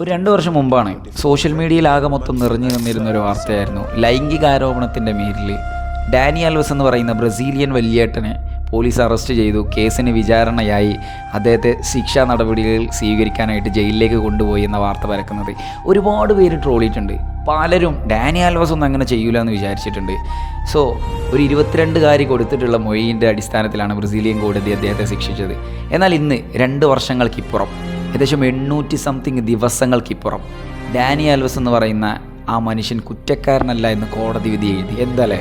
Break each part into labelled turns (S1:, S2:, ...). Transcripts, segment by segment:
S1: ഒരു രണ്ടു വർഷം മുമ്പാണ് സോഷ്യൽ മീഡിയയിൽ ആകെ മൊത്തം നിറഞ്ഞു നിന്നിരുന്ന ഒരു വാർത്തയായിരുന്നു. ലൈംഗികാരോപണത്തിന്റെ പേരിൽ ഡാനി ആൽവസ് എന്ന് പറയുന്ന ബ്രസീലിയൻ വലിയേട്ടനെ പോലീസ് അറസ്റ്റ് ചെയ്തു. കേസിന് വിചാരണയായി അദ്ദേഹത്തെ ശിക്ഷാ നടപടികൾ സ്വീകരിക്കാനായിട്ട് ജയിലിലേക്ക് കൊണ്ടുപോയി എന്ന വാർത്ത പരക്കുന്നത്. ഒരുപാട് പേര് ട്രോളിയിട്ടുണ്ട് പലരും ഡാനി ആൽവസ് ഒന്നും അങ്ങനെ ചെയ്യൂല എന്ന് വിചാരിച്ചിട്ടുണ്ട്. സോ ഒരു ഇരുപത്തിരണ്ടുകാരി കൊടുത്തിട്ടുള്ള മൊഴിന്റെ അടിസ്ഥാനത്തിലാണ് ബ്രസീലിയൻ കോടതി അദ്ദേഹത്തെ ശിക്ഷിച്ചത്. എന്നാൽ ഇന്ന് രണ്ട് വർഷങ്ങൾക്കിപ്പുറം ഏകദേശം എണ്ണൂറ്റി സംതിങ് ദിവസങ്ങൾക്കിപ്പുറം. ഡാനി ആൽവസ് എന്ന് പറയുന്ന ആ മനുഷ്യൻ കുറ്റക്കാരനല്ല എന്ന് കോടതി വിധി എഴുതി. എന്തല്ലേ?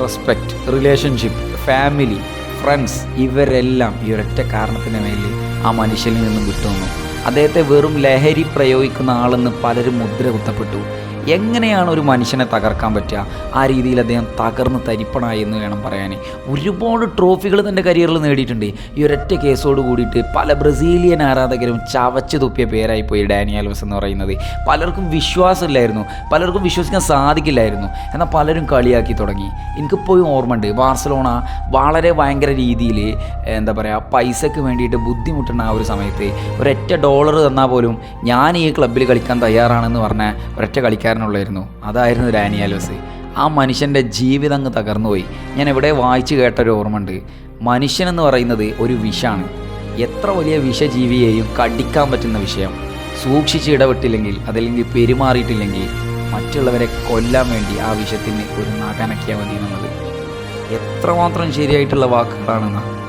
S1: റെസ്പെക്റ്റ് റിലേഷൻഷിപ്പ് ഫാമിലി ഫ്രണ്ട്സ് ഇവരെല്ലാം ഈ ഒരൊറ്റ കാരണത്തിന് മേലിൽ ആ മനുഷ്യനിൽ നിന്നും വിട്ടുവന്നു അദ്ദേഹത്തെ വെറും ലഹരി പ്രയോഗിക്കുന്ന ആളെന്ന് പലരും മുദ്ര കുത്തപ്പെട്ടു എങ്ങനെയാണ് ഒരു മനുഷ്യനെ തകർക്കാൻ പറ്റുക? ആ രീതിയിൽ അദ്ദേഹം തകർന്ന് തരിപ്പണായി എന്ന് വേണം പറയാൻ ഒരുപാട് ട്രോഫികൾ തന്റെ കരിയറിൽ നേടിയിട്ടുണ്ട്. ഈ ഒരൊറ്റ കേസോട് കൂടിയിട്ട് പല ബ്രസീലിയൻ ആരാധകരും ചവച്ച് തുപ്പിയ പേരായി പോയി എന്ന് പറയുന്നത്. പലർക്കും വിശ്വാസമില്ലായിരുന്നു. പലർക്കും വിശ്വസിക്കാൻ സാധിക്കില്ലായിരുന്നു. എന്നാൽ പലരും കളിയാക്കി തുടങ്ങി. എനിക്കിപ്പോഴും ഓർമ്മയുണ്ട്. ബാർസലോണ വളരെ ഭയങ്കര രീതിയിൽ എന്താ പറയുക പൈസയ്ക്ക് വേണ്ടിയിട്ട് ബുദ്ധിമുട്ടുന്ന ആ ഒരു സമയത്ത് ഒരൊറ്റ ഡോളർ തന്നാൽ പോലും ഞാൻ ഈ ക്ലബ്ബിൽ കളിക്കാൻ തയ്യാറാണെന്ന് പറഞ്ഞ ഒരൊറ്റ കളിക്കാരനുള്ളായിരുന്നു അതായിരുന്നു ഡാനി ആൽവസ് ആ മനുഷ്യന്റെ ജീവിതം അങ്ങ് തകർന്നുപോയി. ഞാൻ എവിടെ വായിച്ചു കേട്ടൊരു ഓർമ്മയുണ്ട്. മനുഷ്യനെന്ന് പറയുന്നത് ഒരു വിഷാണ്. എത്ര വലിയ വിഷജീവിയെയും കടിക്കാൻ പറ്റുന്ന വിഷയം. സൂക്ഷിച്ച് ഇടപെട്ടില്ലെങ്കിൽ അതല്ലെങ്കിൽ പെരുമാറിയിട്ടില്ലെങ്കിൽ മറ്റുള്ളവരെ കൊല്ലാൻ വേണ്ടി ആ വിഷത്തിന് ഒരു നഖനക്കിയാൽ മതി എന്നുള്ളത്. എത്രമാത്രം ശരിയായിട്ടുള്ള വാക്കുകളാണെന്നാണ്